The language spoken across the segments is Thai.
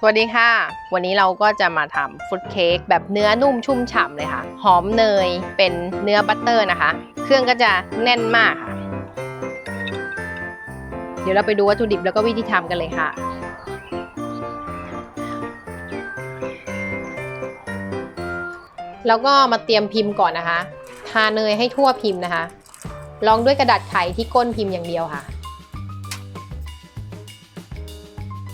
สวัสดีค่ะ วันนี้เราก็จะมาทำฟุตเค้กแบบเนื้อนุ่มชุ่มฉ่ำเลยค่ะ หอมเนยเป็นเนื้อบัตเตอร์นะคะ เครื่องก็จะแน่นมากค่ะ เดี๋ยวเราไปดูวัตถุดิบแล้วก็วิธีทำกันเลยค่ะ แล้วก็มาเตรียมพิมพ์ก่อนนะคะ ทาเนยให้ทั่วพิมพ์นะคะ ลองด้วยกระดาษไขที่ก้นพิมพ์อย่างเดียวค่ะ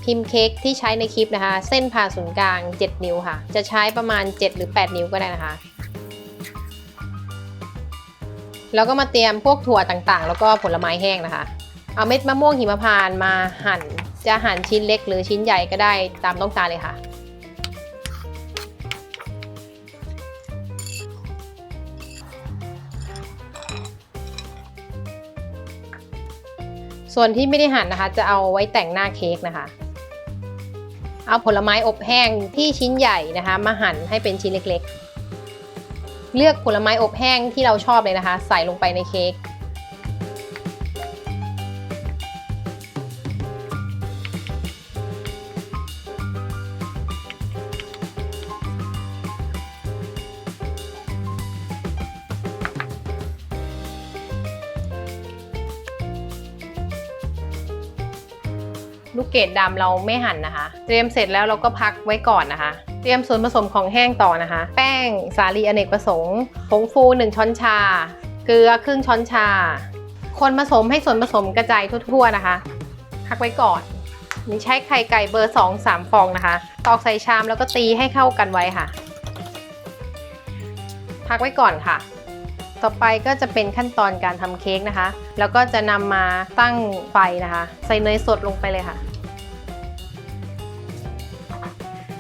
พิมพ์เค้กที่ใช้ในคลิปนะคะ เส้นผ่าศูนย์กลาง 7 นิ้วค่ะ จะใช้ประมาณ 7 หรือ 8 นิ้วก็ได้นะคะ แล้วก็มาเตรียมพวกถั่วต่างๆ แล้วก็ผลไม้แห้งนะคะ เอาเม็ดมะม่วงหิมพานต์มาหั่น จะหั่นชิ้นเล็กหรือชิ้นใหญ่ก็ได้ตามต้องการเลยค่ะส่วนที่ไม่ได้หั่นนะคะ จะเอาไว้แต่งหน้าเค้กนะคะ เอาผลไม้อบแห้งที่ชิ้นใหญ่นะคะ มาหั่นให้เป็นชิ้นเล็กๆ เลือกผลไม้อบแห้งที่เราชอบเลยนะคะ ใส่ลงไปในเค้ก ลูกเกดดำเราไม่หั่นนะคะ เตรียมเสร็จแล้วเราก็พักไว้ก่อนนะคะ เตรียมส่วนผสมของแห้งต่อนะคะ แป้งสาลีอเนกประสงค์ผงฟู 1 ช้อนชา เกลือครึ่งช้อนชา คนผสมให้ส่วนผสมกระจายทั่วๆนะคะ พักไว้ก่อนนี่ใช้ไข่ไก่เบอร์ 2 3 ฟองนะคะ ตอกใส่ชามแล้วก็ตีให้เข้ากันไว้ค่ะ พักไว้ก่อนค่ะ ต่อไปก็จะเป็นขั้นตอนการทำเค้กนะคะ แล้วก็จะนำมาตั้งไฟนะคะ ใส่เนยสดลงไปเลยค่ะ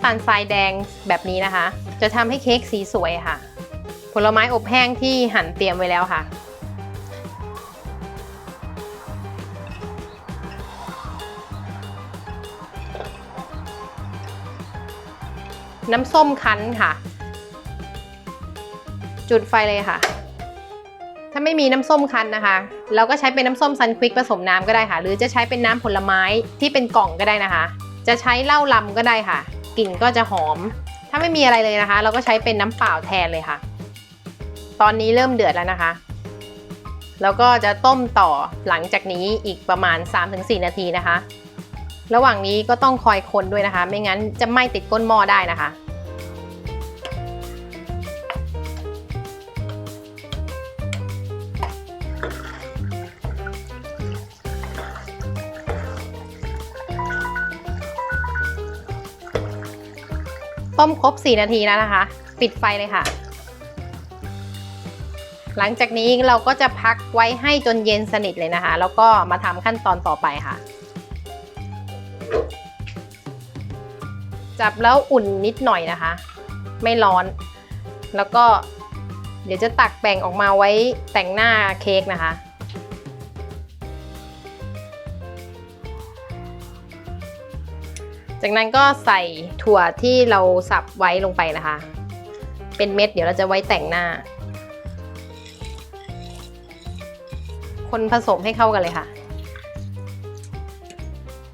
ตาลทรายแดงแบบนี้นะคะ จะทำให้เค้กสีสวยค่ะ ผลไม้อบแห้งที่หั่นเตรียมไว้แล้วค่ะน้ำส้มคั้นค่ะ จุดไฟเลยค่ะาไม่มีน้ำส้มคั้นนะคะ เราก็ใช้เป็นน้ำส้มซันควิกผสมน้ำก็ได้ค่ะ หรือจะใช้เป็นน้ำผลไม้ที่เป็นกล่องก็ได้นะคะ จะใช้เหล้าลำก็ได้ค่ะ กลิ่นก็จะหอม ถ้าไม่มีอะไรเลยนะคะ เราก็ใช้เป็นน้ำเปล่าแทนเลยค่ะ ตอนนี้เริ่มเดือดแล้วนะคะ แล้วก็จะต้มต่อหลังจากนี้อีกประมาณ 3-4 นาทีนะคะ ระหว่างนี้ก็ต้องคอยคนด้วยนะคะ ไม่งั้นจะไหม้ติดก้นหม้อได้นะคะ ต้มครบ 4 นาทีแล้วนะคะ ปิดไฟเลยค่ะ หลังจากนี้เราก็จะพักไว้ให้จนเย็นสนิทเลยนะคะ แล้วก็มาทำขั้นตอนต่อไปค่ะ จับแล้วอุ่นนิดหน่อยนะคะ ไม่ร้อน แล้วก็ เดี๋ยวจะตักแบ่งออกมาไว้แต่งหน้าเค้กนะคะ จากนั้นก็ใส่ถั่วที่เราสับไว้ลงไปนะคะ เป็นเม็ดเดี๋ยวเราจะไว้แต่งหน้า คนผสมให้เข้ากันเลยค่ะ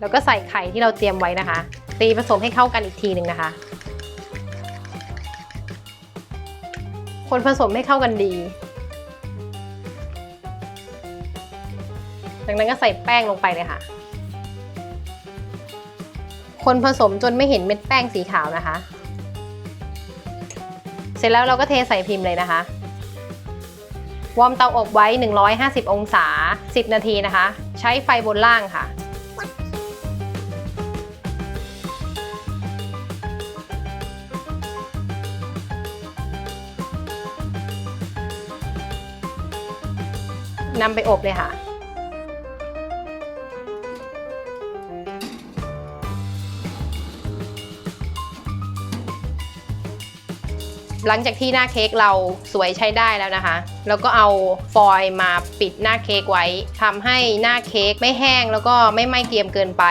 แล้วก็ใส่ไข่ที่เราเตรียมไว้นะคะ ตีผสมให้เข้ากันอีกทีหนึ่งนะคะ คนผสมให้เข้ากันดี จากนั้นก็ใส่แป้งลงไปเลยค่ะ คนผสมจนไม่เห็นเม็ดแป้งสีขาวนะคะ เสร็จแล้วเราก็เทใส่พิมพ์เลยนะคะ วอร์มเตาอบไว้ 150 องศา 10 นาทีนะคะ ใช้ไฟบนล่างค่ะ นำไปอบเลยค่ะหลังจากที่หน้าเค้กเราสวยใช้ได้แล้วนะคะ แล้วก็เอาฟอยล์มาปิดหน้าเค้กไว้ทำให้หน้าเค้กไม่แห้งแล้วก็ไม่ไหม้เกรียมเกินไป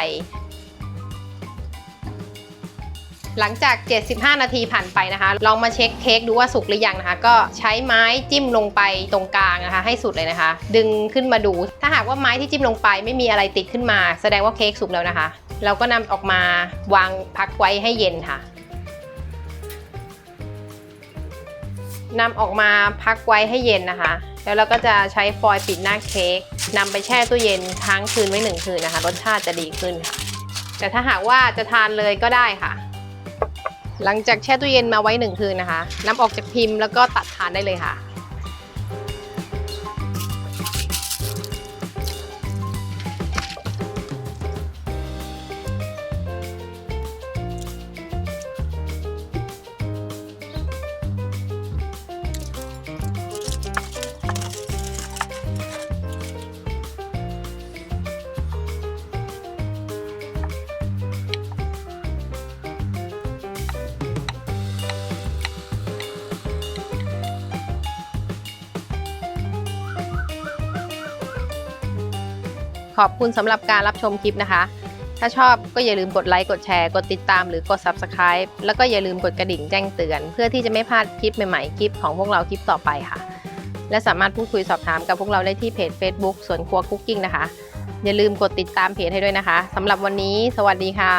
หลังจาก 75 นาทีผ่านไปนะคะ ลองมาเช็คเค้กดูว่าสุกหรือยังนะคะ ก็ใช้ไม้จิ้มลงไปตรงกลางนะคะ ให้สุดเลยนะคะ ดึงขึ้นมาดู ถ้าหากว่าไม้ที่จิ้มลงไปไม่มีอะไรติดขึ้นมา แสดงว่าเค้กสุกแล้วนะคะ เราก็นำออกมาวางพักไว้ให้เย็นค่ะนำออกมาพักไว้ให้เย็นนะคะ แล้วเราก็จะใช้ฟอยล์ปิดหน้าเค้กนำไปแช่ตู้เย็นค้างคืนไว้หนึ่งคืนนะคะ รสชาติจะดีขึ้นค่ะ แต่ถ้าหากว่าจะทานเลยก็ได้ค่ะ หลังจากแช่ตู้เย็นมาไว้หนึ่งคืนนะคะนำออกจากพิมพ์แล้วก็ตัดทานได้เลยค่ะ ขอบคุณสำหรับการรับชมคลิปนะคะ ถ้าชอบก็อย่าลืมกดไลค์กดแชร์กดติดตามหรือกด Subscribe แล้วก็อย่าลืมกดกระดิ่งแจ้งเตือน เพื่อที่จะไม่พลาดคลิปใหม่ๆ คลิปของพวกเราคลิปต่อไปค่ะ และสามารถพูดคุยสอบถามกับพวกเราได้ที่เพจ Facebook สวนครัวคุกกิ้งนะคะ อย่าลืมกดติดตามเพจให้ด้วยนะคะสำหรับวันนี้ สวัสดีค่ะ